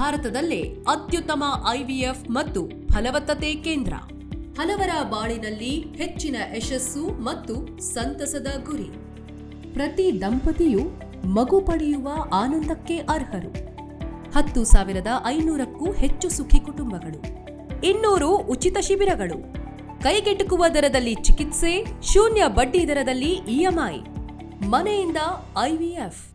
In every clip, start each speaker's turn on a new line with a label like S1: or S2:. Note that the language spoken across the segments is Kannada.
S1: ಭಾರತದಲ್ಲೇ ಅತ್ಯುತ್ತಮ ಐವಿಎಫ್ ಮತ್ತು ಫಲವತ್ತತೆ ಕೇಂದ್ರ. ಹಲವರ ಬಾಳಿನಲ್ಲಿ ಹೆಚ್ಚಿನ ಯಶಸ್ಸು ಮತ್ತು ಸಂತಸದ ಗುರಿ. ಪ್ರತಿ ದಂಪತಿಯು ಮಗು ಪಡೆಯುವ ಆನಂದಕ್ಕೆ ಅರ್ಹರು. ಹತ್ತು ಸಾವಿರದ ಐನೂರಕ್ಕೂ ಹೆಚ್ಚು ಸುಖಿ ಕುಟುಂಬಗಳು. ಇನ್ನೂರು ಉಚಿತ ಶಿಬಿರಗಳು. ಕೈಗೆಟುಕುವ ದರದಲ್ಲಿ ಚಿಕಿತ್ಸೆ, ಶೂನ್ಯ ಬಡ್ಡಿ ದರದಲ್ಲಿ ಇಎಂಐ ಮನೆಯಿಂದ ಐವಿಎಫ್.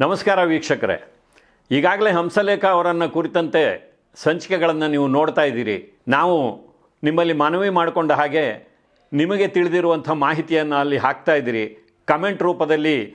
S2: ನಮಸ್ಕಾರ ವೀಕ್ಷಕರೇ. ಈಗಾಗಲೇ ಹಂಸಲೇಖ ಅವರನ್ನು ಕುರಿತಂತೆ ಸಂಚಿಕೆಗಳನ್ನು ನೀವು ನೋಡ್ತಾ ಇದ್ದೀರಿ. ನಾವು ನಿಮ್ಮಲ್ಲಿ ಮನವಿ ಮಾಡಿಕೊಂಡ ಹಾಗೆ ನಿಮಗೆ ತಿಳಿದಿರುವಂಥ ಮಾಹಿತಿಯನ್ನು ಅಲ್ಲಿ ಹಾಕ್ತಾ ಇದ್ದೀರಿ. ಕಮೆಂಟ್ ರೂಪದಲ್ಲಿ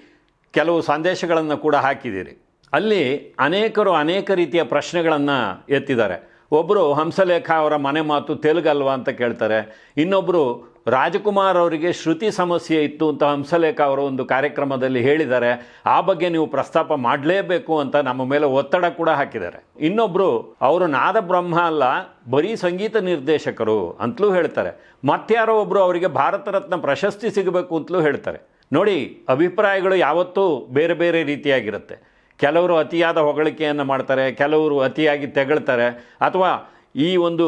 S2: ಕೆಲವು ಸಂದೇಶಗಳನ್ನು ಕೂಡ ಹಾಕಿದ್ದೀರಿ. ಅಲ್ಲಿ ಅನೇಕರು ಅನೇಕ ರೀತಿಯ ಪ್ರಶ್ನೆಗಳನ್ನು ಎತ್ತಿದ್ದಾರೆ. ಒಬ್ಬರು ಹಂಸಲೇಖ ಅವರ ಮನೆ ಮಾತು ತೆಲುಗಲ್ವಾ ಅಂತ ಕೇಳ್ತಾರೆ. ಇನ್ನೊಬ್ಬರು ರಾಜಕುಮಾರ್ ಅವರಿಗೆ ಶ್ರುತಿ ಸಮಸ್ಯೆ ಇತ್ತು ಅಂತ ಹಂಸಲೇಖ ಅವರು ಒಂದು ಕಾರ್ಯಕ್ರಮದಲ್ಲಿ ಹೇಳಿದ್ದಾರೆ. ಆ ಬಗ್ಗೆ ನೀವು ಪ್ರಸ್ತಾಪ ಮಾಡಲೇಬೇಕು ಅಂತ ನಮ್ಮ ಮೇಲೆ ಒತ್ತಡ ಕೂಡ ಹಾಕಿದ್ದಾರೆ. ಇನ್ನೊಬ್ಬರು ಅವರು ನಾದ ಬ್ರಹ್ಮ ಅಲ್ಲ, ಬರೀ ಸಂಗೀತ ನಿರ್ದೇಶಕರು ಅಂತಲೂ ಹೇಳ್ತಾರೆ. ಮತ್ತಾರೋ ಒಬ್ಬರು ಅವರಿಗೆ ಭಾರತ ರತ್ನ ಪ್ರಶಸ್ತಿ ಸಿಗಬೇಕು ಅಂತಲೂ ಹೇಳ್ತಾರೆ. ನೋಡಿ, ಅಭಿಪ್ರಾಯಗಳು ಯಾವತ್ತೂ ಬೇರೆ ಬೇರೆ ರೀತಿಯಾಗಿರುತ್ತೆ. ಕೆಲವರು ಅತಿಯಾದ ಹೊಗಳಿಕೆಯನ್ನು ಮಾಡ್ತಾರೆ, ಕೆಲವರು ಅತಿಯಾಗಿ ತೆಗಳ್ತಾರೆ. ಅಥವಾ ಈ ಒಂದು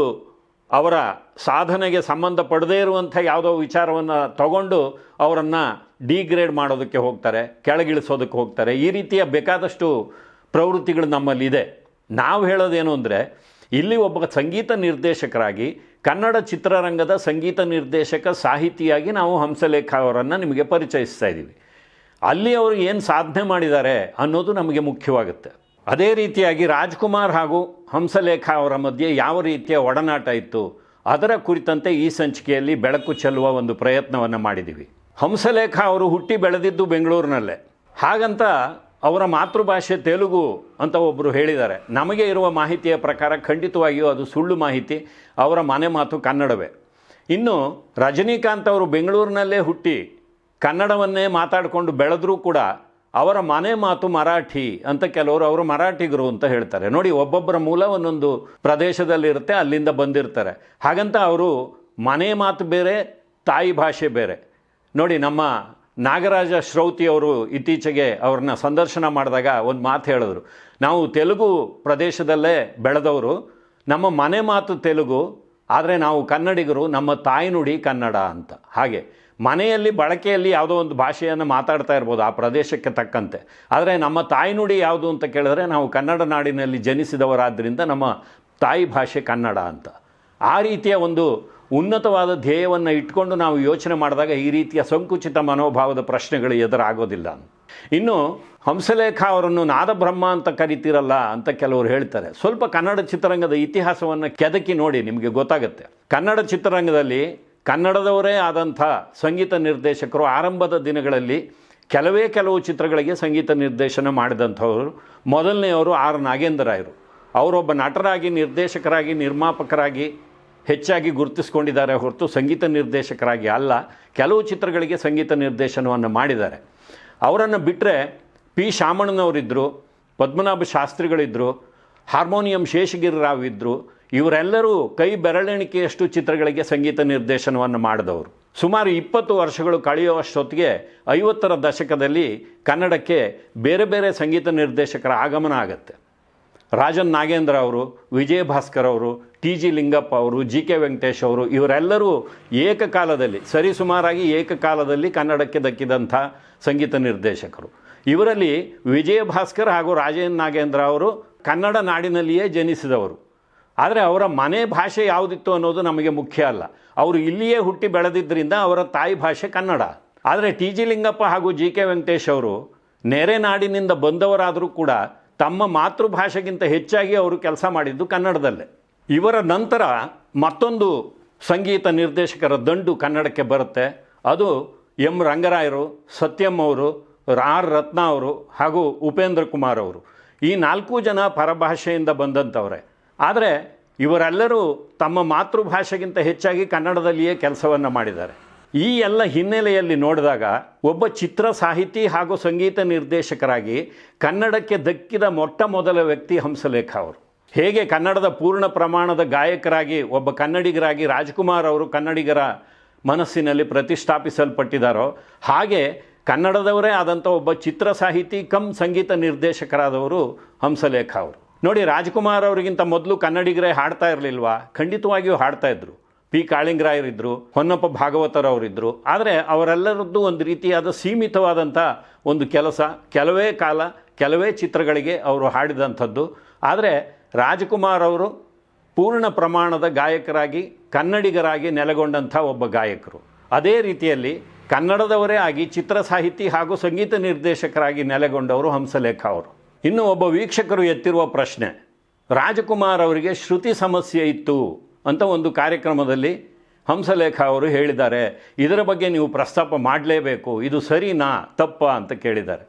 S2: ಅವರ ಸಾಧನೆಗೆ ಸಂಬಂಧ ಪಡದೇ ಇರುವಂಥ ಯಾವುದೋ ವಿಚಾರವನ್ನು ತಗೊಂಡು ಅವರನ್ನು ಡಿಗ್ರೇಡ್ ಮಾಡೋದಕ್ಕೆ ಹೋಗ್ತಾರೆ, ಕೆಳಗಿಳಿಸೋದಕ್ಕೆ ಹೋಗ್ತಾರೆ. ಈ ರೀತಿಯ ಬೇಕಾದಷ್ಟು ಪ್ರವೃತ್ತಿಗಳು ನಮ್ಮಲ್ಲಿದೆ. ನಾವು ಹೇಳೋದೇನು ಅಂದರೆ, ಇಲ್ಲಿ ಒಬ್ಬ ಸಂಗೀತ ನಿರ್ದೇಶಕರಾಗಿ, ಕನ್ನಡ ಚಿತ್ರರಂಗದ ಸಂಗೀತ ನಿರ್ದೇಶಕ ಸಾಹಿತಿಯಾಗಿ ನಾವು ಹಂಸಲೇಖ ಅವರನ್ನು ನಿಮಗೆ ಪರಿಚಯಿಸ್ತಾ ಇದ್ದೀವಿ. ಅಲ್ಲಿ ಅವರು ಏನು ಸಾಧನೆ ಮಾಡಿದ್ದಾರೆ ಅನ್ನೋದು ನಮಗೆ ಮುಖ್ಯವಾಗುತ್ತೆ. ಅದೇ ರೀತಿಯಾಗಿ ರಾಜ್ಕುಮಾರ್ ಹಾಗೂ ಹಂಸಲೇಖ ಅವರ ಮಧ್ಯೆ ಯಾವ ರೀತಿಯ ಒಡನಾಟ ಇತ್ತು, ಅದರ ಕುರಿತಂತೆ ಈ ಸಂಚಿಕೆಯಲ್ಲಿ ಬೆಳಕು ಚೆಲ್ಲುವ ಒಂದು ಪ್ರಯತ್ನವನ್ನು ಮಾಡಿದ್ದೀವಿ ಹಂಸಲೇಖ ಅವರು ಹುಟ್ಟಿ ಬೆಳೆದಿದ್ದು ಬೆಂಗಳೂರಿನಲ್ಲೇ. ಹಾಗಂತ ಅವರ ಮಾತೃಭಾಷೆ ತೆಲುಗು ಅಂತ ಒಬ್ಬರು ಹೇಳಿದ್ದಾರೆ. ನಮಗೆ ಇರುವ ಮಾಹಿತಿಯ ಪ್ರಕಾರ ಖಂಡಿತವಾಗಿಯೂ ಅದು ಸುಳ್ಳು ಮಾಹಿತಿ, ಅವರ ಮನೆ ಮಾತು ಕನ್ನಡವೇ. ಇನ್ನು ರಜನೀಕಾಂತ್ ಅವರು ಬೆಂಗಳೂರಿನಲ್ಲೇ ಹುಟ್ಟಿ ಕನ್ನಡವನ್ನೇ ಮಾತಾಡಿಕೊಂಡು ಬೆಳೆದರೂ ಕೂಡ ಅವರ ಮನೆ ಮಾತು ಮರಾಠಿ ಅಂತ ಕೆಲವರು ಅವರು ಮರಾಠಿಗರು ಅಂತ ಹೇಳ್ತಾರೆ. ನೋಡಿ, ಒಬ್ಬೊಬ್ಬರ ಮೂಲ ಒಂದೊಂದು ಪ್ರದೇಶದಲ್ಲಿರುತ್ತೆ ಅಲ್ಲಿಂದ ಬಂದಿರ್ತಾರೆ. ಹಾಗಂತ ಅವರು ಮನೆ ಮಾತು ಬೇರೆ, ತಾಯಿ ಭಾಷೆ ಬೇರೆ. ನೋಡಿ, ನಮ್ಮ ನಾಗರಾಜ ಶ್ರೌತಿಯವರು ಇತ್ತೀಚೆಗೆ ಅವ್ರನ್ನ ಸಂದರ್ಶನ ಮಾಡಿದಾಗ ಒಂದು ಮಾತು ಹೇಳಿದ್ರು. ನಾವು ತೆಲುಗು ಪ್ರದೇಶದಲ್ಲೇ ಬೆಳೆದವರು, ನಮ್ಮ ಮನೆ ಮಾತು ತೆಲುಗು, ಆದರೆ ನಾವು ಕನ್ನಡಿಗರು, ನಮ್ಮ ತಾಯ್ನುಡಿ ಕನ್ನಡ ಅಂತ. ಹಾಗೆ. ಮನೆಯಲ್ಲಿ, ಬಳಕೆಯಲ್ಲಿ ಯಾವುದೋ ಒಂದು ಭಾಷೆಯನ್ನು ಮಾತಾಡ್ತಾ ಇರ್ಬೋದು ಆ ಪ್ರದೇಶಕ್ಕೆ ತಕ್ಕಂತೆ. ಆದರೆ ನಮ್ಮ ತಾಯ್ನುಡಿ ಯಾವುದು ಅಂತ ಕೇಳಿದ್ರೆ ನಾವು ಕನ್ನಡ ನಾಡಿನಲ್ಲಿ ಜನಿಸಿದವರಾದ್ದರಿಂದ ನಮ್ಮ ತಾಯಿ ಭಾಷೆ ಕನ್ನಡ ಅಂತ. ಆ ರೀತಿಯ ಒಂದು ಉನ್ನತವಾದ ಧ್ಯೇಯವನ್ನು ಇಟ್ಕೊಂಡು ನಾವು ಯೋಚನೆ ಮಾಡಿದಾಗ ಈ ರೀತಿಯ ಸಂಕುಚಿತ ಮನೋಭಾವದ ಪ್ರಶ್ನೆಗಳು ಎದುರಾಗೋದಿಲ್ಲ. ಇನ್ನು ಹಂಸಲೇಖ ಅವರನ್ನು ನಾದಬ್ರಹ್ಮ ಅಂತ ಕರಿತೀರಲ್ಲ ಅಂತ ಕೆಲವರು ಹೇಳ್ತಾರೆ. ಸ್ವಲ್ಪ ಕನ್ನಡ ಚಿತ್ರರಂಗದ ಇತಿಹಾಸವನ್ನು ಕೆದಕಿ ನೋಡಿ ನಿಮಗೆ ಗೊತ್ತಾಗುತ್ತೆ. ಕನ್ನಡ ಚಿತ್ರರಂಗದಲ್ಲಿ ಕನ್ನಡದವರೇ ಆದಂಥ ಸಂಗೀತ ನಿರ್ದೇಶಕರು ಆರಂಭದ ದಿನಗಳಲ್ಲಿ ಕೆಲವೇ ಕೆಲವು ಚಿತ್ರಗಳಿಗೆ ಸಂಗೀತ ನಿರ್ದೇಶನ ಮಾಡಿದಂಥವರು. ಮೊದಲನೆಯವರು ಆರ್ ನಾಗೇಂದ್ರರಾಯರು ಅವರೊಬ್ಬ ನಟರಾಗಿ, ನಿರ್ದೇಶಕರಾಗಿ, ನಿರ್ಮಾಪಕರಾಗಿ ಹೆಚ್ಚಾಗಿ ಗುರುತಿಸ್ಕೊಂಡಿದ್ದಾರೆ ಹೊರತು ಸಂಗೀತ ನಿರ್ದೇಶಕರಾಗಿ ಅಲ್ಲ, ಕೆಲವು ಚಿತ್ರಗಳಿಗೆ ಸಂಗೀತ ನಿರ್ದೇಶನವನ್ನು ಮಾಡಿದ್ದಾರೆ. ಅವರನ್ನು ಬಿಟ್ಟರೆ ಪಿ ಶಾಮಣ್ಣನವರಿದ್ದರು ಪದ್ಮನಾಭ ಶಾಸ್ತ್ರಿಗಳಿದ್ದರು ಹಾರ್ಮೋನಿಯಂ ಶೇಷಗಿರಿ ರಾವ್ ಇದ್ದರು ಇವರೆಲ್ಲರೂ ಕೈ ಬೆರಳೆಣಿಕೆಯಷ್ಟು ಚಿತ್ರಗಳಿಗೆ ಸಂಗೀತ ನಿರ್ದೇಶನವನ್ನು ಮಾಡಿದವರು. ಸುಮಾರು ಇಪ್ಪತ್ತು ವರ್ಷಗಳು ಕಳೆಯುವಷ್ಟೊತ್ತಿಗೆ ಐವತ್ತರ ದಶಕದಲ್ಲಿ ಕನ್ನಡಕ್ಕೆ ಬೇರೆ ಬೇರೆ ಸಂಗೀತ ನಿರ್ದೇಶಕರ ಆಗಮನ ಆಗುತ್ತೆ. ರಾಜನ್ ನಾಗೇಂದ್ರ ಅವರು, ವಿಜಯ ಭಾಸ್ಕರ್ ಅವರು, ಟಿ ಜಿ ಲಿಂಗಪ್ಪ ಅವರು, ಜಿ ಕೆ ವೆಂಕಟೇಶ್ ಅವರು, ಇವರೆಲ್ಲರೂ ಏಕಕಾಲದಲ್ಲಿ, ಸರಿಸುಮಾರಾಗಿ ಏಕಕಾಲದಲ್ಲಿ ಕನ್ನಡಕ್ಕೆ ದಕ್ಕಿದಂಥ ಸಂಗೀತ ನಿರ್ದೇಶಕರು. ಇವರಲ್ಲಿ ವಿಜಯ ಭಾಸ್ಕರ್ ಹಾಗೂ ರಾಜೇನ್ ನಾಗೇಂದ್ರ ಅವರು ಕನ್ನಡ ನಾಡಿನಲ್ಲಿಯೇ ಜನಿಸಿದವರು. ಆದರೆ ಅವರ ಮನೆ ಭಾಷೆ ಯಾವುದಿತ್ತು ಅನ್ನೋದು ನಮಗೆ ಮುಖ್ಯ ಅಲ್ಲ. ಅವರು ಇಲ್ಲಿಯೇ ಹುಟ್ಟಿ ಬೆಳೆದಿದ್ದರಿಂದ ಅವರ ತಾಯಿ ಭಾಷೆ ಕನ್ನಡ. ಆದರೆ ಟಿ ಜಿ ಲಿಂಗಪ್ಪ ಹಾಗೂ ಜಿ ಕೆ ವೆಂಕಟೇಶ್ ಅವರು ನೆರೆ ನಾಡಿನಿಂದ ಬಂದವರಾದರೂ ಕೂಡ ತಮ್ಮ ಮಾತೃಭಾಷೆಗಿಂತ ಹೆಚ್ಚಾಗಿ ಅವರು ಕೆಲಸ ಮಾಡಿದ್ದು ಕನ್ನಡದಲ್ಲೇ. ಇವರ ನಂತರ ಮತ್ತೊಂದು ಸಂಗೀತ ನಿರ್ದೇಶಕರ ದಂಡು ಕನ್ನಡಕ್ಕೆ ಬರುತ್ತೆ. ಅದು ಎಂ ರಂಗರಾಯರು, ಸತ್ಯಂ ಅವರು, ಆರ್ ರತ್ನ ಅವರು ಹಾಗೂ ಉಪೇಂದ್ರ ಕುಮಾರ್ ಅವರು. ಈ ನಾಲ್ಕು ಜನ ಪರಭಾಷೆಯಿಂದ ಬಂದಂಥವ್ರೆ. ಆದರೆ ಇವರೆಲ್ಲರೂ ತಮ್ಮ ಮಾತೃಭಾಷೆಗಿಂತ ಹೆಚ್ಚಾಗಿ ಕನ್ನಡದಲ್ಲಿಯೇ ಕೆಲಸವನ್ನು ಮಾಡಿದ್ದಾರೆ. ಈ ಎಲ್ಲ ಹಿನ್ನೆಲೆಯಲ್ಲಿ ನೋಡಿದಾಗ ಒಬ್ಬ ಚಿತ್ರ ಸಾಹಿತಿ ಹಾಗೂ ಸಂಗೀತ ನಿರ್ದೇಶಕರಾಗಿ ಕನ್ನಡಕ್ಕೆ ದಕ್ಕಿದ ಮೊಟ್ಟ ಮೊದಲ ವ್ಯಕ್ತಿ ಹಂಸಲೇಖ ಅವರು. ಹೇಗೆ ಕನ್ನಡದ ಪೂರ್ಣ ಪ್ರಮಾಣದ ಗಾಯಕರಾಗಿ ಒಬ್ಬ ಕನ್ನಡಿಗರಾಗಿ ರಾಜ್ಕುಮಾರ್ ಅವರು ಕನ್ನಡಿಗರ ಮನಸ್ಸಿನಲ್ಲಿ ಪ್ರತಿಷ್ಠಾಪಿಸಲ್ಪಟ್ಟಿದ್ದಾರೋ, ಹಾಗೆ ಕನ್ನಡದವರೇ ಆದಂಥ ಒಬ್ಬ ಚಿತ್ರ ಸಾಹಿತಿ ಕಮ್ ಸಂಗೀತ ನಿರ್ದೇಶಕರಾದವರು ಹಂಸಲೇಖ ಅವರು. ನೋಡಿ, ರಾಜ್ಕುಮಾರ್ ಅವರಿಗಿಂತ ಮೊದಲು ಕನ್ನಡಿಗರೇ ಹಾಡ್ತಾ ಇರಲಿಲ್ವಾ? ಖಂಡಿತವಾಗಿಯೂ ಹಾಡ್ತಾ ಇದ್ರು. ಪಿ. ಕಾಳಿಂಗರಾಯರಿದ್ದರು ಹೊನ್ನಪ್ಪ ಭಾಗವತರವರಿದ್ದರು ಆದರೆ ಅವರೆಲ್ಲರದ್ದು ಒಂದು ರೀತಿಯಾದ ಸೀಮಿತವಾದಂಥ ಒಂದು ಕೆಲಸ, ಕೆಲವೇ ಕಾಲ, ಕೆಲವೇ ಚಿತ್ರಗಳಿಗೆ ಅವರು ಹಾಡಿದಂಥದ್ದು. ಆದರೆ ರಾಜ್ಕುಮಾರ್ ಅವರು ಪೂರ್ಣ ಪ್ರಮಾಣದ ಗಾಯಕರಾಗಿ, ಕನ್ನಡಿಗರಾಗಿ ನೆಲೆಗೊಂಡಂಥ ಒಬ್ಬ ಗಾಯಕರು. ಅದೇ ರೀತಿಯಲ್ಲಿ ಕನ್ನಡದವರೇ ಆಗಿ ಚಿತ್ರ ಸಾಹಿತಿ ಹಾಗೂ ಸಂಗೀತ ನಿರ್ದೇಶಕರಾಗಿ ನೆಲೆಗೊಂಡವರು ಹಂಸಲೇಖ ಅವರು. ಇನ್ನು ಒಬ್ಬ ವೀಕ್ಷಕರು ಎತ್ತಿರುವ ಪ್ರಶ್ನೆ, ರಾಜಕುಮಾರ್ ಅವರಿಗೆ ಶ್ರುತಿ ಸಮಸ್ಯೆ ಇತ್ತು ಅಂತ ಒಂದು ಕಾರ್ಯಕ್ರಮದಲ್ಲಿ ಹಂಸಲೇಖ ಅವರು ಹೇಳಿದ್ದಾರೆ. ಇದರ ಬಗ್ಗೆ ನೀವು ಪ್ರಸ್ತಾಪ ಮಾಡಲೇಬೇಕು, ಇದು ಸರಿನಾ, ತಪ್ಪ ಅಂತ ಕೇಳಿದ್ದಾರೆ.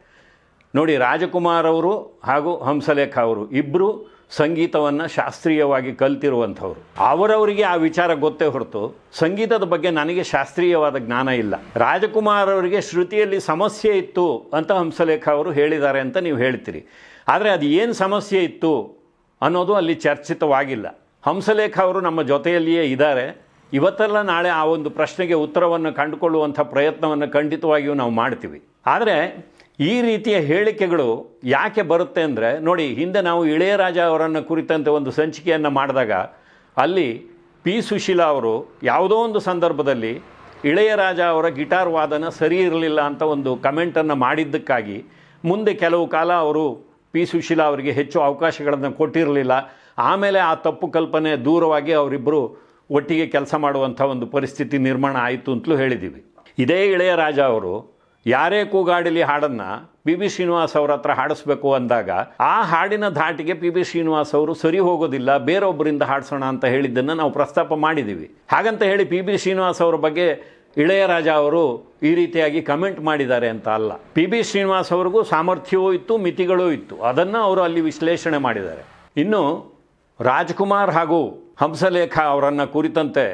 S2: ನೋಡಿ, ರಾಜಕುಮಾರ್ ಅವರು ಹಾಗೂ ಹಂಸಲೇಖ ಅವರು ಇಬ್ಬರು ಸಂಗೀತವನ್ನು ಶಾಸ್ತ್ರೀಯವಾಗಿ ಕಲ್ತಿರುವಂಥವ್ರು. ಅವರವರಿಗೆ ಆ ವಿಚಾರ ಗೊತ್ತೇ ಹೊರತು ಸಂಗೀತದ ಬಗ್ಗೆ ನನಗೆ ಶಾಸ್ತ್ರೀಯವಾದ ಜ್ಞಾನ ಇಲ್ಲ. ರಾಜಕುಮಾರ್ ಅವರಿಗೆ ಶ್ರುತಿಯಲ್ಲಿ ಸಮಸ್ಯೆ ಇತ್ತು ಅಂತ ಹಂಸಲೇಖ ಅವರು ಹೇಳಿದ್ದಾರೆ ಅಂತ ನೀವು ಹೇಳ್ತೀರಿ. ಆದರೆ ಅದು ಏನು ಸಮಸ್ಯೆ ಇತ್ತು ಅನ್ನೋದು ಅಲ್ಲಿ ಚರ್ಚಿತವಾಗಿಲ್ಲ. ಹಂಸಲೇಖ ಅವರು ನಮ್ಮ ಜೊತೆಯಲ್ಲಿಯೇ ಇದ್ದಾರೆ. ಇವತ್ತೆಲ್ಲ ನಾಳೆ ಆ ಒಂದು ಪ್ರಶ್ನೆಗೆ ಉತ್ತರವನ್ನು ಕಂಡುಕೊಳ್ಳುವಂಥ ಪ್ರಯತ್ನವನ್ನು ಖಂಡಿತವಾಗಿಯೂ ನಾವು ಮಾಡ್ತೀವಿ. ಆದರೆ ಈ ರೀತಿಯ ಹೇಳಿಕೆಗಳು ಯಾಕೆ ಬರುತ್ತೆ ಅಂದರೆ, ನೋಡಿ, ಹಿಂದೆ ನಾವು ಇಳೆಯರಾಜ ಅವರನ್ನು ಕುರಿತಂತೆ ಒಂದು ಸಂಚಿಕೆಯನ್ನು ಮಾಡಿದಾಗ ಅಲ್ಲಿ ಪಿ ಸುಶೀಲಾ ಅವರು ಯಾವುದೋ ಒಂದು ಸಂದರ್ಭದಲ್ಲಿ ಇಳೆಯರಾಜ ಅವರ ಗಿಟಾರ್ ವಾದನ ಸರಿ ಇರಲಿಲ್ಲ ಅಂತ ಒಂದು ಕಮೆಂಟನ್ನು ಮಾಡಿದ್ದಕ್ಕಾಗಿ ಮುಂದೆ ಕೆಲವು ಕಾಲ ಅವರು ಪಿ ಸುಶೀಲಾ ಅವರಿಗೆ ಹೆಚ್ಚು ಅವಕಾಶಗಳನ್ನು ಕೊಟ್ಟಿರಲಿಲ್ಲ. ಆಮೇಲೆ ಆ ತಪ್ಪು ಕಲ್ಪನೆ ದೂರವಾಗಿ ಅವರಿಬ್ಬರು ಒಟ್ಟಿಗೆ ಕೆಲಸ ಮಾಡುವಂಥ ಒಂದು ಪರಿಸ್ಥಿತಿ ನಿರ್ಮಾಣ ಆಯಿತು ಅಂತಲೂ ಹೇಳಿದ್ದೀವಿ. ಇದೇ ಇಳೆಯರಾಜ ಅವರು, ಯಾರೇ ಕೂಗಾಡಲಿ ಹಾಡನ್ನು ಪಿ ಬಿ ಶ್ರೀನಿವಾಸ್ ಅವ್ರ ಹತ್ರ ಹಾಡಿಸ್ಬೇಕು ಅಂದಾಗ, ಆ ಹಾಡಿನ ಧಾಟಿಗೆ ಪಿ ಬಿ ಶ್ರೀನಿವಾಸ್ ಅವರು ಸರಿ ಹೋಗೋದಿಲ್ಲ, ಬೇರೊಬ್ಬರಿಂದ ಹಾಡಿಸೋಣ ಅಂತ ಹೇಳಿದ್ದನ್ನು ನಾವು ಪ್ರಸ್ತಾಪ ಮಾಡಿದ್ದೀವಿ. ಹಾಗಂತ ಹೇಳಿ ಪಿ ಬಿ ಶ್ರೀನಿವಾಸ್ ಅವರ ಬಗ್ಗೆ ಇಳೆಯರಾಜ ಅವರು ಈ ರೀತಿಯಾಗಿ ಕಮೆಂಟ್ ಮಾಡಿದ್ದಾರೆ ಅಂತ ಅಲ್ಲ. ಪಿ ಬಿ ಶ್ರೀನಿವಾಸ್ ಅವ್ರಿಗೂ ಸಾಮರ್ಥ್ಯವೂ ಇತ್ತು, ಮಿತಿಗಳೂ ಇತ್ತು. ಅದನ್ನು ಅವರು ಅಲ್ಲಿ ವಿಶ್ಲೇಷಣೆ ಮಾಡಿದ್ದಾರೆ. ಇನ್ನು ರಾಜ್ಕುಮಾರ್ ಹಾಗೂ ಹಂಸಲೇಖ ಅವರನ್ನು ಕುರಿತಂತೆ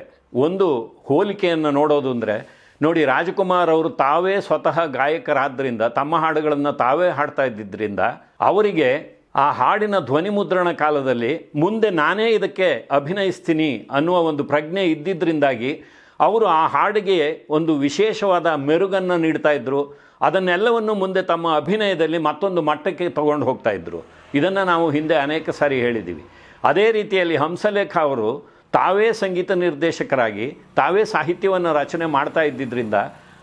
S2: ಒಂದು ಹೋಲಿಕೆಯನ್ನು ನೋಡೋದು ಅಂದರೆ ನೋಡಿ ರಾಜ್ಕುಮಾರ್ ಅವರು ತಾವೇ ಸ್ವತಃ ಗಾಯಕರಾದ್ದರಿಂದ ತಮ್ಮ ಹಾಡುಗಳನ್ನು ತಾವೇ ಹಾಡ್ತಾ ಇದ್ದಿದ್ದರಿಂದ ಅವರಿಗೆ ಆ ಹಾಡಿನ ಧ್ವನಿ ಮುದ್ರಣ ಕಾಲದಲ್ಲಿ ಮುಂದೆ ನಾನೇ ಇದಕ್ಕೆ ಅಭಿನಯಿಸ್ತೀನಿ ಅನ್ನುವ ಒಂದು ಪ್ರಜ್ಞೆ ಇದ್ದಿದ್ದರಿಂದಾಗಿ ಅವರು ಆ ಹಾಡಿಗೆ ಒಂದು ವಿಶೇಷವಾದ ಮೆರುಗನ್ನು ನೀಡ್ತಾ ಇದ್ದರು ಅದನ್ನೆಲ್ಲವನ್ನು ಮುಂದೆ ತಮ್ಮ ಅಭಿನಯದಲ್ಲಿ ಮತ್ತೊಂದು ಮಟ್ಟಕ್ಕೆ ತಗೊಂಡು ಹೋಗ್ತಾ ಇದ್ದರು ಇದನ್ನು ನಾವು ಹಿಂದೆ ಅನೇಕ ಸಾರಿ ಹೇಳಿದ್ದೀವಿ. ಅದೇ ರೀತಿಯಲ್ಲಿ ಹಂಸಲೇಖ ಅವರು ತಾವೇ ಸಂಗೀತ ನಿರ್ದೇಶಕರಾಗಿ, ತಾವೇ ಸಾಹಿತ್ಯವನ್ನು ರಚನೆ ಮಾಡ್ತಾ ಇದ್ದಿದ್ದರಿಂದ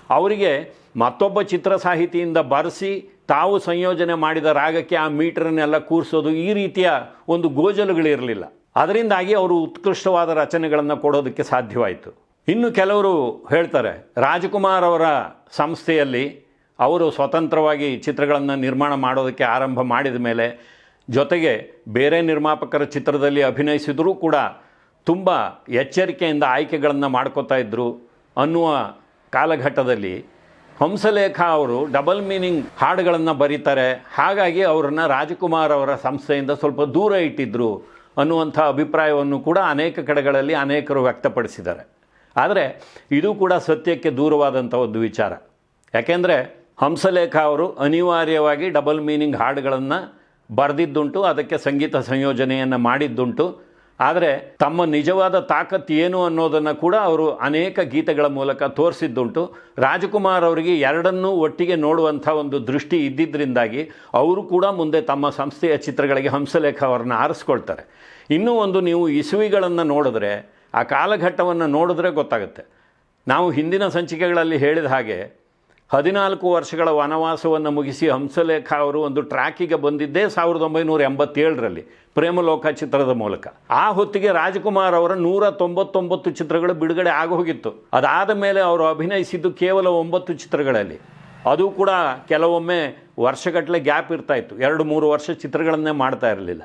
S2: ಅವರಿಗೆ ಮತ್ತೊಬ್ಬ ಚಿತ್ರ ಸಾಹಿತಿಯಿಂದ ಬರೆಸಿ ತಾವು ಸಂಯೋಜನೆ ಮಾಡಿದ ರಾಗಕ್ಕೆ ಆ ಮೀಟರನ್ನೆಲ್ಲ ಕೂರಿಸೋದು ಈ ರೀತಿಯ ಒಂದು ಗೋಜಲುಗಳಿರಲಿಲ್ಲ. ಅದರಿಂದಾಗಿ ಅವರು ಉತ್ಕೃಷ್ಟವಾದ ರಚನೆಗಳನ್ನು ಕೊಡೋದಕ್ಕೆ ಸಾಧ್ಯವಾಯಿತು. ಇನ್ನು ಕೆಲವರು ಹೇಳ್ತಾರೆ, ರಾಜಕುಮಾರ್ ಅವರ ಸಂಸ್ಥೆಯಲ್ಲಿ ಅವರು ಸ್ವತಂತ್ರವಾಗಿ ಚಿತ್ರಗಳನ್ನು ನಿರ್ಮಾಣ ಮಾಡೋದಕ್ಕೆ ಆರಂಭ ಮಾಡಿದ ಮೇಲೆ ಜೊತೆಗೆ ಬೇರೆ ನಿರ್ಮಾಪಕರ ಚಿತ್ರದಲ್ಲಿ ಅಭಿನಯಿಸಿದರೂ ಕೂಡ ತುಂಬ ಎಚ್ಚರಿಕೆಯಿಂದ ಆಯ್ಕೆಗಳನ್ನು ಮಾಡ್ಕೋತಾ ಇದ್ದರು ಅನ್ನುವ ಕಾಲಘಟ್ಟದಲ್ಲಿ ಹಂಸಲೇಖ ಅವರು ಡಬಲ್ ಮೀನಿಂಗ್ ಹಾಡುಗಳನ್ನು ಬರೀತಾರೆ. ಹಾಗಾಗಿ ಅವರನ್ನು ರಾಜಕುಮಾರ್ ಅವರ ಸಂಸ್ಥೆಯಿಂದ ಸ್ವಲ್ಪ ದೂರ ಇಟ್ಟಿದ್ದರು ಅನ್ನುವಂಥ ಅಭಿಪ್ರಾಯವನ್ನು ಕೂಡ ಅನೇಕ ಕಡೆಗಳಲ್ಲಿ ಅನೇಕರು ವ್ಯಕ್ತಪಡಿಸಿದ್ದಾರೆ. ಆದರೆ ಇದು ಕೂಡ ಸತ್ಯಕ್ಕೆ ದೂರವಾದಂಥ ಒಂದು ವಿಚಾರ. ಯಾಕೆಂದರೆ ಹಂಸಲೇಖ ಅವರು ಅನಿವಾರ್ಯವಾಗಿ ಡಬಲ್ ಮೀನಿಂಗ್ ಹಾಡುಗಳನ್ನು ಬರೆದಿದ್ದುಂಟು, ಅದಕ್ಕೆ ಸಂಗೀತ ಸಂಯೋಜನೆಯನ್ನು ಮಾಡಿದ್ದುಂಟು. ಆದರೆ ತಮ್ಮ ನಿಜವಾದ ತಾಕತ್ತು ಏನು ಅನ್ನೋದನ್ನು ಕೂಡ ಅವರು ಅನೇಕ ಗೀತೆಗಳ ಮೂಲಕ ತೋರಿಸಿದ್ದುಂಟು. ರಾಜಕುಮಾರ್ ಅವರಿಗೆ ಎರಡನ್ನೂ ಒಟ್ಟಿಗೆ ನೋಡುವಂಥ ಒಂದು ದೃಷ್ಟಿ ಇದ್ದಿದ್ದರಿಂದಾಗಿ ಅವರು ಕೂಡ ಮುಂದೆ ತಮ್ಮ ಸಂಸ್ಥೆಯ ಚಿತ್ರಗಳಿಗೆ ಹಂಸಲೇಖ ಅವರನ್ನು ಆರಿಸ್ಕೊಳ್ತಾರೆ. ಇನ್ನೂ ಒಂದು ನೀವು ಇಸುವಿಗಳನ್ನು ನೋಡಿದ್ರೆ ಆ ಕಾಲಘಟ್ಟವನ್ನು ನೋಡಿದ್ರೆ ಗೊತ್ತಾಗುತ್ತೆ. ನಾವು ಹಿಂದಿನ ಸಂಚಿಕೆಗಳಲ್ಲಿ ಹೇಳಿದ ಹಾಗೆ ಹದಿನಾಲ್ಕು ವರ್ಷಗಳ ವನವಾಸವನ್ನು ಮುಗಿಸಿ ಹಂಸಲೇಖ ಅವರು ಒಂದು ಟ್ರ್ಯಾಕಿಗೆ ಬಂದಿದ್ದೇ ಸಾವಿರದ ಒಂಬೈನೂರ ಎಂಬತ್ತೇಳರಲ್ಲಿ, ಪ್ರೇಮಲೋಕ ಚಿತ್ರದ ಮೂಲಕ. ಆ ಹೊತ್ತಿಗೆ ರಾಜಕುಮಾರ್ ಅವರ ನೂರ ತೊಂಬತ್ತೊಂಬತ್ತು ಚಿತ್ರಗಳು ಬಿಡುಗಡೆ ಆಗೋಗಿತ್ತು. ಅದಾದ ಮೇಲೆ ಅವರು ಅಭಿನಯಿಸಿದ್ದು ಕೇವಲ ಒಂಬತ್ತು ಚಿತ್ರಗಳಲ್ಲಿ. ಅದು ಕೂಡ ಕೆಲವೊಮ್ಮೆ ವರ್ಷಗಟ್ಟಲೆ ಗ್ಯಾಪ್ ಇರ್ತಾ ಇತ್ತು. ಎರಡು ಮೂರು ವರ್ಷ ಚಿತ್ರಗಳನ್ನೇ ಮಾಡ್ತಾ ಇರಲಿಲ್ಲ.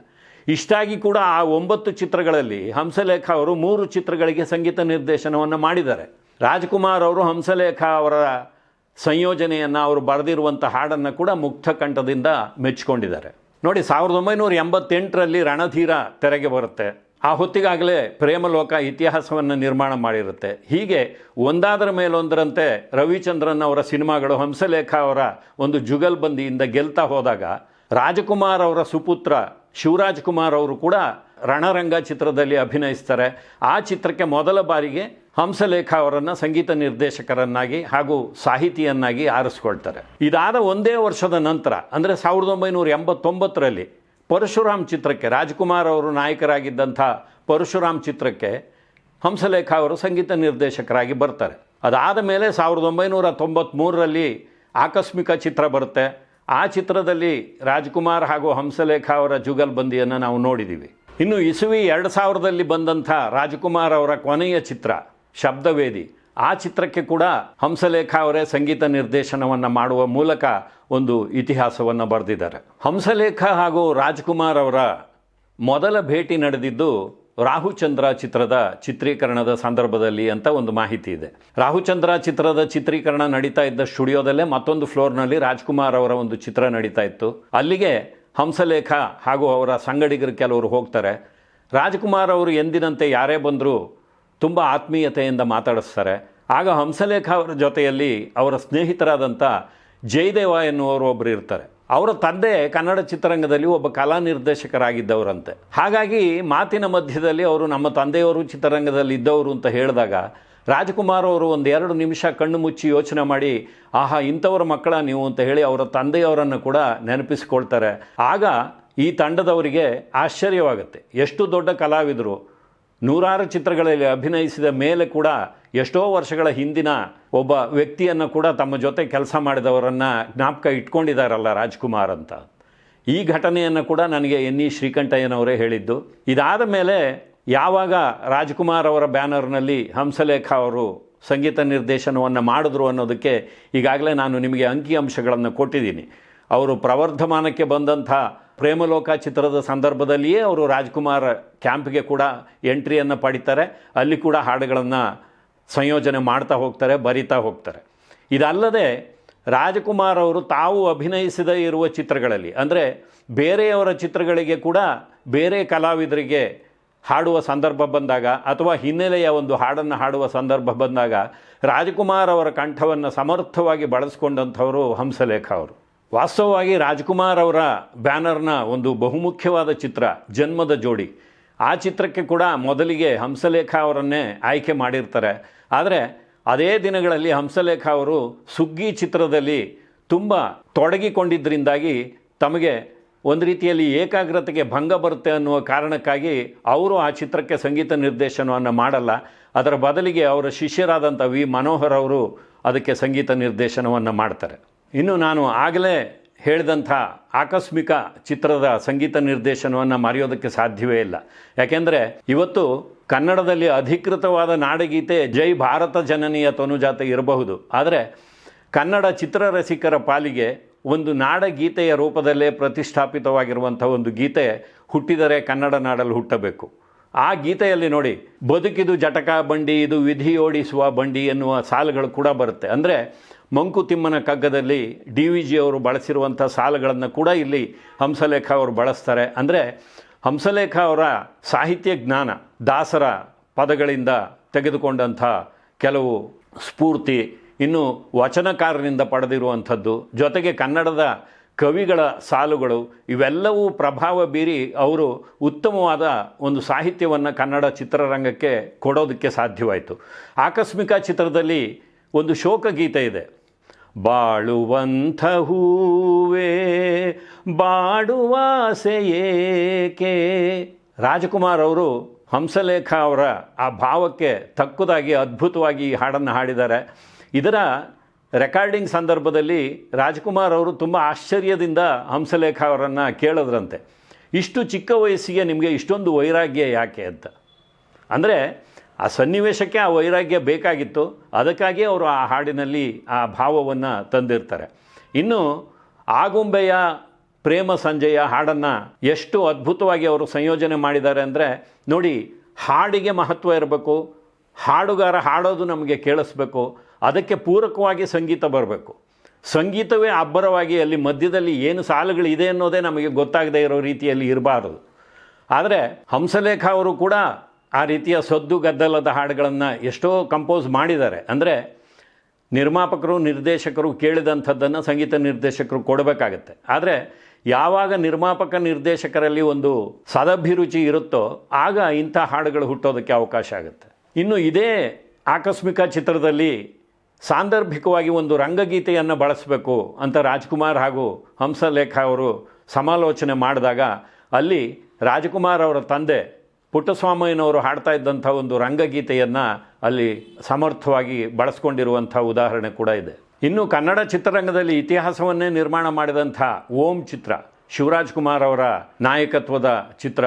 S2: ಇಷ್ಟಾಗಿ ಕೂಡ ಆ ಒಂಬತ್ತು ಚಿತ್ರಗಳಲ್ಲಿ ಹಂಸಲೇಖ ಅವರು ಮೂರು ಚಿತ್ರಗಳಿಗೆ ಸಂಗೀತ ನಿರ್ದೇಶನವನ್ನು ಮಾಡಿದ್ದಾರೆ. ರಾಜ್ಕುಮಾರ್ ಅವರು ಹಂಸಲೇಖ ಅವರ ಸಂಯೋಜನೆಯನ್ನು ಅವರು ಬರೆದಿರುವಂಥ ಹಾಡನ್ನು ಕೂಡ ಮುಕ್ತ ಕಂಠದಿಂದ ಮೆಚ್ಚಿಕೊಂಡಿದ್ದಾರೆ. ನೋಡಿ, ಸಾವಿರದ ಒಂಬೈನೂರ ಎಂಬತ್ತೆಂಟರಲ್ಲಿ ರಣಧೀರ ತೆರೆಗೆ ಬರುತ್ತೆ. ಆ ಹೊತ್ತಿಗಾಗಲೇ ಪ್ರೇಮಲೋಕ ಇತಿಹಾಸವನ್ನು ನಿರ್ಮಾಣ ಮಾಡಿರುತ್ತೆ. ಹೀಗೆ ಒಂದಾದರ ಮೇಲೊಂದರಂತೆ ರವಿಚಂದ್ರನ್ ಅವರ ಸಿನಿಮಾಗಳು ಹಂಸಲೇಖ ಅವರ ಒಂದು ಜುಗಲ್ಬಂದಿಯಿಂದ ಗೆಲ್ತಾ ಹೋದಾಗ ರಾಜಕುಮಾರ್ ಅವರ ಸುಪುತ್ರ ಶಿವರಾಜ್ ಕುಮಾರ್ ಅವರು ಕೂಡ ರಣರಂಗ ಚಿತ್ರದಲ್ಲಿ ಅಭಿನಯಿಸ್ತಾರೆ. ಆ ಚಿತ್ರಕ್ಕೆ ಮೊದಲ ಬಾರಿಗೆ ಹಂಸಲೇಖ ಅವರನ್ನು ಸಂಗೀತ ನಿರ್ದೇಶಕರನ್ನಾಗಿ ಹಾಗೂ ಸಾಹಿತಿಯನ್ನಾಗಿ ಆರಿಸ್ಕೊಳ್ತಾರೆ. ಇದಾದ ಒಂದೇ ವರ್ಷದ ನಂತರ, ಅಂದರೆ ಸಾವಿರದ ಒಂಬೈನೂರ ಎಂಬತ್ತೊಂಬತ್ತರಲ್ಲಿ ಪರಶುರಾಮ್ ಚಿತ್ರಕ್ಕೆ, ರಾಜ್ಕುಮಾರ್ ಅವರು ನಾಯಕರಾಗಿದ್ದಂಥ ಪರಶುರಾಮ್ ಚಿತ್ರಕ್ಕೆ ಹಂಸಲೇಖ ಅವರು ಸಂಗೀತ ನಿರ್ದೇಶಕರಾಗಿ ಬರ್ತಾರೆ. ಅದಾದ ಮೇಲೆ ಸಾವಿರದ ಒಂಬೈನೂರ ತೊಂಬತ್ತ್ಮೂರರಲ್ಲಿ ಆಕಸ್ಮಿಕ ಚಿತ್ರ ಬರುತ್ತೆ. ಆ ಚಿತ್ರದಲ್ಲಿ ರಾಜ್ಕುಮಾರ್ ಹಾಗೂ ಹಂಸಲೇಖ ಅವರ ಜುಗಲ್ಬಂದಿಯನ್ನು ನಾವು ನೋಡಿದ್ದೀವಿ ಇನ್ನು ಇಸುವಿ ಎರಡು ಸಾವಿರದಲ್ಲಿ ಬಂದಂಥ ರಾಜ್ಕುಮಾರ್ ಅವರ ಕೊನೆಯ ಚಿತ್ರ, ಶಬ್ದವೇದಿ, ಆ ಚಿತ್ರಕ್ಕೆ ಕೂಡ ಹಂಸಲೇಖ ಅವರೇ ಸಂಗೀತ ನಿರ್ದೇಶನವನ್ನು ಮಾಡುವ ಮೂಲಕ ಒಂದು ಇತಿಹಾಸವನ್ನು ಬರೆದಿದ್ದಾರೆ. ಹಂಸಲೇಖ ಹಾಗೂ ರಾಜ್ಕುಮಾರ್ ಅವರ ಮೊದಲ ಭೇಟಿ ನಡೆದಿದ್ದು ರಾಹುಚಂದ್ರ ಚಿತ್ರದ ಚಿತ್ರೀಕರಣದ ಸಂದರ್ಭದಲ್ಲಿ ಅಂತ ಒಂದು ಮಾಹಿತಿ ಇದೆ. ರಾಹುಚಂದ್ರ ಚಿತ್ರದ ಚಿತ್ರೀಕರಣ ನಡೀತಾ ಇದ್ದ ಸ್ಟುಡಿಯೋದಲ್ಲೇ ಮತ್ತೊಂದು ಫ್ಲೋರ್ನಲ್ಲಿ ರಾಜ್ಕುಮಾರ್ ಅವರ ಒಂದು ಚಿತ್ರ ನಡೀತಾ ಇತ್ತು. ಅಲ್ಲಿಗೆ ಹಂಸಲೇಖ ಹಾಗೂ ಅವರ ಸಂಗಡಿಗರು ಕೆಲವರು ಹೋಗ್ತಾರೆ. ರಾಜ್ಕುಮಾರ್ ಅವರು ಎಂದಿನಂತೆ ಯಾರೇ ಬಂದರೂ ತುಂಬ ಆತ್ಮೀಯತೆಯಿಂದ ಮಾತಾಡಿಸ್ತಾರೆ. ಆಗ ಹಂಸಲೇಖ ಅವರ ಜೊತೆಯಲ್ಲಿ ಅವರ ಸ್ನೇಹಿತರಾದಂಥ ಜಯದೇವ ಎನ್ನುವರು ಒಬ್ಬರು ಇರ್ತಾರೆ. ಅವರ ತಂದೆ ಕನ್ನಡ ಚಿತ್ರರಂಗದಲ್ಲಿ ಒಬ್ಬ ಕಲಾ ನಿರ್ದೇಶಕರಾಗಿದ್ದವರಂತೆ ಹಾಗಾಗಿ ಮಾತಿನ ಮಧ್ಯದಲ್ಲಿ ಅವರು ನಮ್ಮ ತಂದೆಯವರು ಚಿತ್ರರಂಗದಲ್ಲಿ ಇದ್ದವರು ಅಂತ ಹೇಳಿದಾಗ ರಾಜ್ಕುಮಾರ್ ಅವರು ಒಂದು ಎರಡು ನಿಮಿಷ ಕಣ್ಣು ಮುಚ್ಚಿ ಯೋಚನೆ ಮಾಡಿ, ಆಹಾ, ಇಂಥವ್ರ ಮಕ್ಕಳ ನೀವು ಅಂತ ಹೇಳಿ ಅವರ ತಂದೆಯವರನ್ನು ಕೂಡ ನೆನಪಿಸಿಕೊಳ್ತಾರೆ. ಆಗ ಈ ತಂಡದವರಿಗೆ ಆಶ್ಚರ್ಯವಾಗುತ್ತೆ. ಎಷ್ಟು ದೊಡ್ಡ ಕಲಾವಿದರು ನೂರಾರು ಚಿತ್ರಗಳಲ್ಲಿ ಅಭಿನಯಿಸಿದ ಮೇಲೆ ಕೂಡ ಎಷ್ಟೋ ವರ್ಷಗಳ ಹಿಂದಿನ ಒಬ್ಬ ವ್ಯಕ್ತಿಯನ್ನು ಕೂಡ ತಮ್ಮ ಜೊತೆ ಕೆಲಸ ಮಾಡಿದವರನ್ನು ಜ್ಞಾಪಕ ಇಟ್ಕೊಂಡಿದ್ದಾರಲ್ಲ ರಾಜ್ಕುಮಾರ್ ಅಂತ. ಈ ಘಟನೆಯನ್ನು ಕೂಡ ನನಗೆ ಎನ್ ಇ ಶ್ರೀಕಂಠಯ್ಯನವರೇ ಹೇಳಿದ್ದು. ಇದಾದ ಮೇಲೆ ಯಾವಾಗ ರಾಜ್ಕುಮಾರ್ ಅವರ ಬ್ಯಾನರ್ನಲ್ಲಿ ಹಂಸಲೇಖ ಅವರು ಸಂಗೀತ ನಿರ್ದೇಶನವನ್ನು ಮಾಡಿದ್ರು ಅನ್ನೋದಕ್ಕೆ ಈಗಾಗಲೇ ನಾನು ನಿಮಗೆ ಅಂಕಿಅಂಶಗಳನ್ನು ಕೊಟ್ಟಿದ್ದೀನಿ. ಅವರು ಪ್ರವರ್ಧಮಾನಕ್ಕೆ ಬಂದಂಥ ಪ್ರೇಮಲೋಕ ಚಿತ್ರದ ಸಂದರ್ಭದಲ್ಲಿಯೇ ಅವರು ರಾಜ್ಕುಮಾರ್ ಕ್ಯಾಂಪ್ಗೆ ಕೂಡ ಎಂಟ್ರಿಯನ್ನು ಪಡಿತಾರೆ. ಅಲ್ಲಿ ಕೂಡ ಹಾಡುಗಳನ್ನು ಸಂಯೋಜನೆ ಮಾಡ್ತಾ ಹೋಗ್ತಾರೆ, ಬರಿತಾ ಹೋಗ್ತಾರೆ. ಇದಲ್ಲದೆ ರಾಜಕುಮಾರ್ ಅವರು ತಾವು ಅಭಿನಯಿಸದೇ ಇರುವ ಚಿತ್ರಗಳಲ್ಲಿ, ಅಂದರೆ ಬೇರೆಯವರ ಚಿತ್ರಗಳಿಗೆ ಕೂಡ ಬೇರೆ ಕಲಾವಿದರಿಗೆ ಹಾಡುವ ಸಂದರ್ಭ ಬಂದಾಗ ಅಥವಾ ಹಿನ್ನೆಲೆಯ ಒಂದು ಹಾಡನ್ನು ಹಾಡುವ ಸಂದರ್ಭ ಬಂದಾಗ ರಾಜಕುಮಾರ್ ಅವರ ಕಂಠವನ್ನು ಸಮರ್ಥವಾಗಿ ಬಳಸ್ಕೊಂಡಂಥವರು ಹಂಸಲೇಖ ಅವರು. ವಾಸ್ತವವಾಗಿ ರಾಜ್ಕುಮಾರ್ ಅವರ ಬ್ಯಾನರ್ನ ಒಂದು ಬಹುಮುಖ್ಯವಾದ ಚಿತ್ರ, ಜನ್ಮದ ಜೋಡಿ. ಆ ಚಿತ್ರಕ್ಕೆ ಕೂಡ ಮೊದಲಿಗೆ ಹಂಸಲೇಖ ಅವರನ್ನೇ ಆಯ್ಕೆ ಮಾಡಿರ್ತಾರೆ. ಆದರೆ ಅದೇ ದಿನಗಳಲ್ಲಿ ಹಂಸಲೇಖ ಅವರು ಸುಗ್ಗಿ ಚಿತ್ರದಲ್ಲಿ ತುಂಬ ತೊಡಗಿಕೊಂಡಿದ್ದರಿಂದಾಗಿ ತಮಗೆ ಒಂದು ರೀತಿಯಲ್ಲಿ ಏಕಾಗ್ರತೆಗೆ ಭಂಗ ಬರುತ್ತೆ ಅನ್ನುವ ಕಾರಣಕ್ಕಾಗಿ ಅವರು ಆ ಚಿತ್ರಕ್ಕೆ ಸಂಗೀತ ನಿರ್ದೇಶನವನ್ನು ಮಾಡಲ್ಲ. ಅದರ ಬದಲಿಗೆ ಅವರ ಶಿಷ್ಯರಾದಂಥ ವಿ. ಮನೋಹರ್ ಅವರು ಅದಕ್ಕೆ ಸಂಗೀತ ನಿರ್ದೇಶನವನ್ನು ಮಾಡ್ತಾರೆ. ಇನ್ನು ನಾನು ಆಗಲೇ ಹೇಳಿದಂಥ ಆಕಸ್ಮಿಕ ಚಿತ್ರದ ಸಂಗೀತ ನಿರ್ದೇಶನವನ್ನು ಮರೆಯೋದಕ್ಕೆ ಸಾಧ್ಯವೇ ಇಲ್ಲ. ಯಾಕೆಂದರೆ ಇವತ್ತು ಕನ್ನಡದಲ್ಲಿ ಅಧಿಕೃತವಾದ ನಾಡಗೀತೆ ಜೈ ಭಾರತ ಜನನಿಯ ತನುಜಾತೆ ಇರಬಹುದು. ಆದರೆ ಕನ್ನಡ ಚಿತ್ರರಸಿಕರ ಪಾಲಿಗೆ ಒಂದು ನಾಡಗೀತೆಯ ರೂಪದಲ್ಲೇ ಪ್ರತಿಷ್ಠಾಪಿತವಾಗಿರುವಂಥ ಒಂದು ಗೀತೆ ಹುಟ್ಟಿದರೆ ಕನ್ನಡ ನಾಡಲ್ಲಿ ಹುಟ್ಟಬೇಕು. ಆ ಗೀತೆಯಲ್ಲಿ ನೋಡಿ, ಬದುಕಿದು ಜಟಕ ಬಂಡಿ, ಇದು ವಿಧಿಯೋಡಿಸುವ ಬಂಡಿ ಎನ್ನುವ ಸಾಲುಗಳು ಕೂಡ ಬರುತ್ತೆ. ಅಂದರೆ ಮಂಕುತಿಮ್ಮನ ಕಗ್ಗದಲ್ಲಿ ಡಿ ವಿ ಜಿ ಅವರು ಬಳಸಿರುವಂಥ ಸಾಲುಗಳನ್ನು ಕೂಡ ಇಲ್ಲಿ ಹಂಸಲೇಖ ಅವರು ಬಳಸ್ತಾರೆ. ಅಂದರೆ ಹಂಸಲೇಖ ಅವರ ಸಾಹಿತ್ಯ ಜ್ಞಾನ ದಾಸರ ಪದಗಳಿಂದ ತೆಗೆದುಕೊಂಡಂಥ ಕೆಲವು ಸ್ಫೂರ್ತಿ, ಇನ್ನು ವಚನಕಾರರಿಂದ ಪಡೆದಿರುವಂಥದ್ದು, ಜೊತೆಗೆ ಕನ್ನಡದ ಕವಿಗಳ ಸಾಲುಗಳು, ಇವೆಲ್ಲವೂ ಪ್ರಭಾವ ಬೀರಿ ಅವರು ಉತ್ತಮವಾದ ಒಂದು ಸಾಹಿತ್ಯವನ್ನು ಕನ್ನಡ ಚಿತ್ರರಂಗಕ್ಕೆ ಕೊಡೋದಕ್ಕೆ ಸಾಧ್ಯವಾಯಿತು. ಆಕಸ್ಮಿಕ ಚಿತ್ರದಲ್ಲಿ ಒಂದು ಶೋಕಗೀತೆ ಇದೆ. ಬಾಳುವಂಥ ಹೂವೇ ಬಾಡುವಾಸೆ ರಾಜಕುಮಾರ್ ಅವರು ಹಂಸಲೇಖ ಅವರ ಆ ಭಾವಕ್ಕೆ ತಕ್ಕುದಾಗಿ, ಅದ್ಭುತವಾಗಿ ಹಾಡನ್ನು ಹಾಡಿದ್ದಾರೆ. ಇದರ ರೆಕಾರ್ಡಿಂಗ್ ಸಂದರ್ಭದಲ್ಲಿ ರಾಜ್ಕುಮಾರ್ ಅವರು ತುಂಬ ಆಶ್ಚರ್ಯದಿಂದ ಹಂಸಲೇಖ ಅವರನ್ನು ಕೇಳಿದ್ರಂತೆ. ಇಷ್ಟು ಚಿಕ್ಕ ವಯಸ್ಸಿಗೆ ನಿಮಗೆ ಇಷ್ಟೊಂದು ವೈರಾಗ್ಯ ಯಾಕೆ ಅಂತ. ಅಂದರೆ ಆ ಸನ್ನಿವೇಶಕ್ಕೆ ಆ ವೈರಾಗ್ಯ ಬೇಕಾಗಿತ್ತು. ಅದಕ್ಕಾಗಿ ಅವರು ಆ ಹಾಡಿನಲ್ಲಿ ಆ ಭಾವವನ್ನು ತಂದಿರ್ತಾರೆ. ಇನ್ನು ಆಗುಂಬೆಯ ಪ್ರೇಮ ಸಂಜೆಯ ಹಾಡನ್ನು ಎಷ್ಟು ಅದ್ಭುತವಾಗಿ ಅವರು ಸಂಯೋಜನೆ ಮಾಡಿದ್ದಾರೆ ಅಂದರೆ, ನೋಡಿ, ಹಾಡಿಗೆ ಮಹತ್ವ ಇರಬೇಕು, ಹಾಡುಗಾರ ಹಾಡೋದು ನಮಗೆ ಕೇಳಿಸ್ಬೇಕು, ಅದಕ್ಕೆ ಪೂರಕವಾಗಿ ಸಂಗೀತ ಬರಬೇಕು. ಸಂಗೀತವೇ ಅಬ್ಬರವಾಗಿ ಅಲ್ಲಿ ಮಧ್ಯದಲ್ಲಿ ಏನು ಸಾಲುಗಳಿದೆ ಅನ್ನೋದೇ ನಮಗೆ ಗೊತ್ತಾಗದೇ ಇರೋ ರೀತಿಯಲ್ಲಿ ಇರಬಾರದು. ಆದರೆ ಹಂಸಲೇಖ ಅವರು ಕೂಡ ಆ ರೀತಿಯ ಸದ್ದು ಗದ್ದಲದ ಹಾಡುಗಳನ್ನು ಎಷ್ಟೋ ಕಂಪೋಸ್ ಮಾಡಿದ್ದಾರೆ. ಅಂದರೆ ನಿರ್ಮಾಪಕರು, ನಿರ್ದೇಶಕರು ಕೇಳಿದಂಥದ್ದನ್ನು ಸಂಗೀತ ನಿರ್ದೇಶಕರು ಕೊಡಬೇಕಾಗತ್ತೆ. ಆದರೆ ಯಾವಾಗ ನಿರ್ಮಾಪಕ, ನಿರ್ದೇಶಕರಲ್ಲಿ ಒಂದು ಸದಭಿರುಚಿ ಇರುತ್ತೋ ಆಗ ಇಂಥ ಹಾಡುಗಳು ಹುಟ್ಟೋದಕ್ಕೆ ಅವಕಾಶ ಆಗುತ್ತೆ. ಇನ್ನು ಇದೇ ಆಕಸ್ಮಿಕ ಚಿತ್ರದಲ್ಲಿ ಸಾಂದರ್ಭಿಕವಾಗಿ ಒಂದು ರಂಗಗೀತೆಯನ್ನು ಬಳಸಬೇಕು ಅಂತ ರಾಜ್ಕುಮಾರ್ ಹಾಗೂ ಹಂಸಲೇಖ ಅವರು ಸಮಾಲೋಚನೆ ಮಾಡಿದಾಗ ಅಲ್ಲಿ ರಾಜ್ಕುಮಾರ್ ಅವರ ತಂದೆ ಪುಟ್ಟಸ್ವಾಮಯ್ಯನವರು ಹಾಡ್ತಾ ಇದ್ದಂಥ ಒಂದು ರಂಗಗೀತೆಯನ್ನು ಅಲ್ಲಿ ಸಮರ್ಥವಾಗಿ ಬಳಸ್ಕೊಂಡಿರುವಂಥ ಉದಾಹರಣೆ ಕೂಡ ಇದೆ. ಇನ್ನು ಕನ್ನಡ ಚಿತ್ರರಂಗದಲ್ಲಿ ಇತಿಹಾಸವನ್ನೇ ನಿರ್ಮಾಣ ಮಾಡಿದಂಥ ಓಂ ಚಿತ್ರ, ಶಿವರಾಜ್ ಕುಮಾರ್ ಅವರ ನಾಯಕತ್ವದ ಚಿತ್ರ,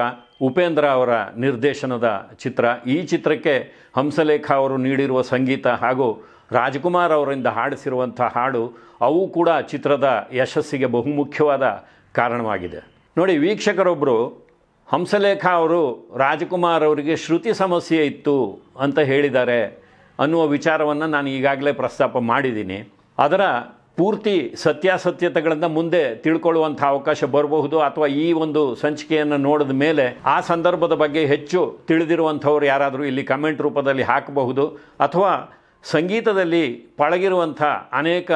S2: ಉಪೇಂದ್ರ ಅವರ ನಿರ್ದೇಶನದ ಚಿತ್ರ, ಈ ಚಿತ್ರಕ್ಕೆ ಹಂಸಲೇಖ ಅವರು ನೀಡಿರುವ ಸಂಗೀತ ಹಾಗೂ ರಾಜ್ಕುಮಾರ್ ಅವರಿಂದ ಹಾಡಿಸಿರುವಂಥ ಹಾಡು, ಅವು ಕೂಡ ಚಿತ್ರದ ಯಶಸ್ಸಿಗೆ ಬಹುಮುಖ್ಯವಾದ ಕಾರಣವಾಗಿದೆ. ನೋಡಿ ವೀಕ್ಷಕರೊಬ್ಬರು ಹಂಸಲೇಖ ಅವರು ರಾಜಕುಮಾರ್ ಅವರಿಗೆ ಶ್ರುತಿ ಸಮಸ್ಯೆ ಇತ್ತು ಅಂತ ಹೇಳಿದ್ದಾರೆ ಅನ್ನುವ ವಿಚಾರವನ್ನು ನಾನು ಈಗಾಗಲೇ ಪ್ರಸ್ತಾಪ ಮಾಡಿದ್ದೀನಿ. ಅದರ ಪೂರ್ತಿ ಸತ್ಯಾಸತ್ಯತೆಗಳನ್ನು ಮುಂದೆ ತಿಳ್ಕೊಳ್ಳುವಂಥ ಅವಕಾಶ ಬರಬಹುದು ಅಥವಾ ಈ ಒಂದು ಸಂಚಿಕೆಯನ್ನು ನೋಡಿದ ಮೇಲೆ ಆ ಸಂದರ್ಭದ ಬಗ್ಗೆ ಹೆಚ್ಚು ತಿಳಿದಿರುವಂಥವ್ರು ಯಾರಾದರೂ ಇಲ್ಲಿ ಕಮೆಂಟ್ ರೂಪದಲ್ಲಿ ಹಾಕಬಹುದು ಅಥವಾ ಸಂಗೀತದಲ್ಲಿ ಪಳಗಿರುವಂಥ ಅನೇಕ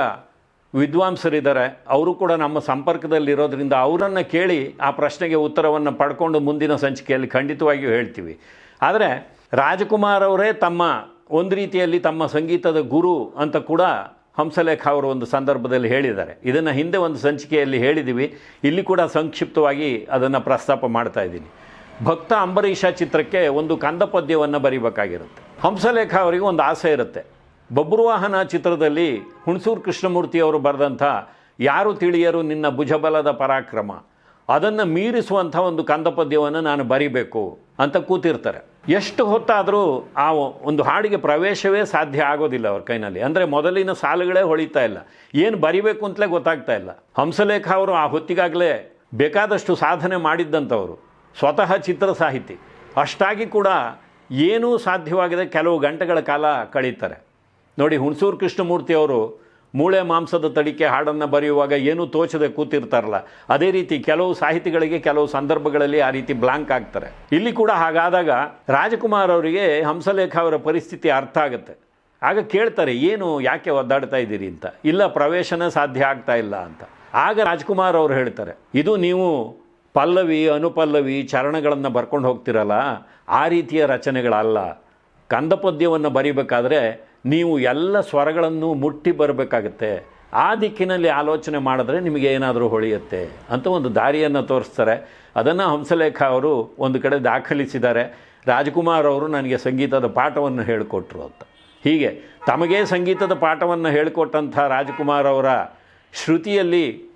S2: ವಿದ್ವಾಂಸರಿದ್ದಾರೆ. ಅವರು ಕೂಡ ನಮ್ಮ ಸಂಪರ್ಕದಲ್ಲಿರೋದ್ರಿಂದ ಅವರನ್ನು ಕೇಳಿ ಆ ಪ್ರಶ್ನೆಗೆ ಉತ್ತರವನ್ನು ಪಡ್ಕೊಂಡು ಮುಂದಿನ ಸಂಚಿಕೆಯಲ್ಲಿ ಖಂಡಿತವಾಗಿಯೂ ಹೇಳ್ತೀವಿ. ಆದರೆ ರಾಜಕುಮಾರ್ ಅವರೇ ತಮ್ಮ ಒಂದು ರೀತಿಯಲ್ಲಿ ತಮ್ಮ ಸಂಗೀತದ ಗುರು ಅಂತ ಕೂಡ ಹಂಸಲೇಖ ಅವರು ಒಂದು ಸಂದರ್ಭದಲ್ಲಿ ಹೇಳಿದ್ದಾರೆ. ಇದನ್ನು ಹಿಂದೆ ಒಂದು ಸಂಚಿಕೆಯಲ್ಲಿ ಹೇಳಿದ್ದೀವಿ ಇಲ್ಲಿ ಕೂಡ ಸಂಕ್ಷಿಪ್ತವಾಗಿ ಅದನ್ನು ಪ್ರಸ್ತಾಪ ಮಾಡ್ತಾ ಇದ್ದೀನಿ. ಭಕ್ತ ಅಂಬರೀಷ ಚಿತ್ರಕ್ಕೆ ಒಂದು ಕಂದಪದ್ಯವನ್ನು ಬರಿಬೇಕಾಗಿರುತ್ತೆ. ಹಂಸಲೇಖ ಅವರಿಗೆ ಒಂದು ಆಸೆ ಇರುತ್ತೆ. ಬಬ್ರುವಾಹನ ಚಿತ್ರದಲ್ಲಿ ಹುಣಸೂರು ಕೃಷ್ಣಮೂರ್ತಿಯವರು ಬರೆದಂಥ ಯಾರು ತಿಳಿಯರು ನಿನ್ನ ಭುಜಬಲದ ಪರಾಕ್ರಮ. ಅದನ್ನು ಮೀರಿಸುವಂಥ ಒಂದು ಕಂದಪದ್ಯವನ್ನು ನಾನು ಬರಿಬೇಕು ಅಂತ ಕೂತಿರ್ತಾರೆ. ಎಷ್ಟು ಹೊತ್ತಾದರೂ ಆ ಒಂದು ಹಾಡಿಗೆ ಪ್ರವೇಶವೇ ಸಾಧ್ಯ ಆಗೋದಿಲ್ಲ ಅವ್ರ ಕೈನಲ್ಲಿ. ಅಂದರೆ ಮೊದಲಿನ ಸಾಲುಗಳೇ ಹೊಳಿತಾ ಇಲ್ಲ. ಏನು ಬರಿಬೇಕು ಅಂತಲೇ ಗೊತ್ತಾಗ್ತಾ ಇಲ್ಲ. ಹಂಸಲೇಖ ಅವರು ಆ ಹೊತ್ತಿಗಾಗಲೇ ಬೇಕಾದಷ್ಟು ಸಾಧನೆ ಮಾಡಿದ್ದಂಥವರು. ಸ್ವತಃ ಚಿತ್ರ ಸಾಹಿತಿ. ಅಷ್ಟಾಗಿ ಕೂಡ ಏನೂ ಸಾಧ್ಯವಾಗದೆ ಕೆಲವು ಗಂಟೆಗಳ ಕಾಲ ಕಳೀತಾರೆ. ನೋಡಿ, ಹುಣಸೂರು ಕೃಷ್ಣಮೂರ್ತಿ ಅವರು ಮೂಳೆ ಮಾಂಸದ ತಡಿಕೆ ಹಾಡನ್ನು ಬರೆಯುವಾಗ ಏನೂ ತೋಚದೆ ಕೂತಿರ್ತಾರಲ್ಲ, ಅದೇ ರೀತಿ ಕೆಲವು ಸಾಹಿತಿಗಳಿಗೆ ಕೆಲವು ಸಂದರ್ಭಗಳಲ್ಲಿ ಆ ರೀತಿ ಬ್ಲಾಂಕ್ ಆಗ್ತಾರೆ. ಇಲ್ಲಿ ಕೂಡ ಹಾಗಾದಾಗ ರಾಜಕುಮಾರ್ ಅವರಿಗೆ ಹಂಸಲೇಖ ಅವರ ಪರಿಸ್ಥಿತಿ ಅರ್ಥ ಆಗುತ್ತೆ. ಆಗ ಕೇಳ್ತಾರೆ, ಏನು, ಯಾಕೆ ಒದ್ದಾಡ್ತಾ ಇದ್ದೀರಿ ಅಂತ? ಇಲ್ಲ, ಪ್ರವೇಶನ ಸಾಧ್ಯ ಆಗ್ತಾ ಇಲ್ಲ ಅಂತ. ಆಗ ರಾಜ್ಕುಮಾರ್ ಅವರು ಹೇಳ್ತಾರೆ, ಇದು ನೀವು ಪಲ್ಲವಿ, ಅನುಪಲ್ಲವಿ ಚರಣಗಳನ್ನು ಬರ್ಕೊಂಡು ಹೋಗ್ತಿರಲ್ಲ, ಆ ರೀತಿಯ ರಚನೆಗಳಲ್ಲ. ಕಂದಪದ್ಯವನ್ನು ಬರಿಬೇಕಾದ್ರೆ ನೀವು ಎಲ್ಲ ಸ್ವರಗಳನ್ನು ಮುಟ್ಟಿ ಬರಬೇಕಾಗತ್ತೆ. ಆ ದಿಕ್ಕಿನಲ್ಲಿ ಆಲೋಚನೆ ಮಾಡಿದ್ರೆ ನಿಮಗೆ ಏನಾದರೂ ಹೊಳೆಯುತ್ತೆ ಅಂತ ಒಂದು ದಾರಿಯನ್ನು ತೋರಿಸ್ತಾರೆ. ಅದನ್ನು ಹಂಸಲೇಖ ಅವರು ಒಂದು ಕಡೆ ದಾಖಲಿಸಿದ್ದಾರೆ. ರಾಜ್ಕುಮಾರ್ ಅವರು ನನಗೆ ಸಂಗೀತದ ಪಾಠವನ್ನು ಹೇಳಿಕೊಟ್ರು ಅಂತ. ಹೀಗೆ ತಮಗೇ ಸಂಗೀತದ ಪಾಠವನ್ನು ಹೇಳಿಕೊಟ್ಟಂಥ ರಾಜ್ಕುಮಾರ್ ಅವರ ಶ್ರುತಿಯಲ್ಲಿ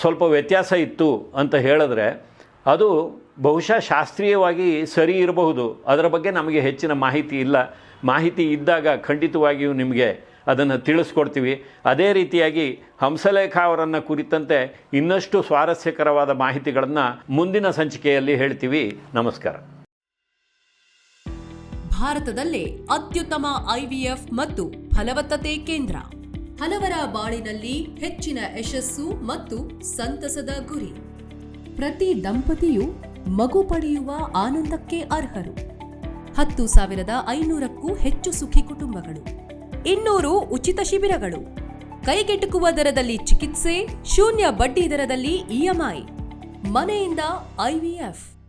S2: ಸ್ವಲ್ಪ ವ್ಯತ್ಯಾಸ ಇತ್ತು ಅಂತ ಹೇಳಿದ್ರೆ ಅದು ಬಹುಶಃ ಶಾಸ್ತ್ರೀಯವಾಗಿ ಸರಿ ಇರಬಹುದು. ಅದರ ಬಗ್ಗೆ ನಮಗೆ ಹೆಚ್ಚಿನ ಮಾಹಿತಿ ಇಲ್ಲ. ಮಾಹಿತಿ ಇದ್ದಾಗ ಖಂಡಿತವಾಗಿಯೂ ನಿಮಗೆ ಅದನ್ನು ತಿಳಿಸ್ಕೊಡ್ತೀವಿ. ಅದೇ ರೀತಿಯಾಗಿ ಹಂಸಲೇಖ ಅವರನ್ನು ಕುರಿತಂತೆ ಇನ್ನಷ್ಟು ಸ್ವಾರಸ್ಯಕರವಾದ ಮಾಹಿತಿಗಳನ್ನು ಮುಂದಿನ ಸಂಚಿಕೆಯಲ್ಲಿ ಹೇಳ್ತೀವಿ. ನಮಸ್ಕಾರ.
S1: ಭಾರತದಲ್ಲೇ ಅತ್ಯುತ್ತಮ ಐವಿಎಫ್ ಮತ್ತು ಫಲವತ್ತತೆ ಕೇಂದ್ರ. ಹಲವರ ಬಾಳಿನಲ್ಲಿ ಹೆಚ್ಚಿನ ಯಶಸ್ಸು ಮತ್ತು ಸಂತಸದ ಗುರಿ. ಪ್ರತಿ ದಂಪತಿಯು ಮಗು ಪಡೆಯುವ ಆನಂದಕ್ಕೆ ಅರ್ಹರು. ಹತ್ತು ಸಾವಿರದ ಐನೂರಕ್ಕೂ ಹೆಚ್ಚು ಸುಖಿ ಕುಟುಂಬಗಳು. ಇನ್ನೂರು ಉಚಿತ ಶಿಬಿರಗಳು. ಕೈಗೆಟುಕುವ ದರದಲ್ಲಿ ಚಿಕಿತ್ಸೆ, ಶೂನ್ಯ ಬಡ್ಡಿ ದರದಲ್ಲಿ ಇಎಂಐ ಮನೆಯಿಂದ ಐವಿಎಫ್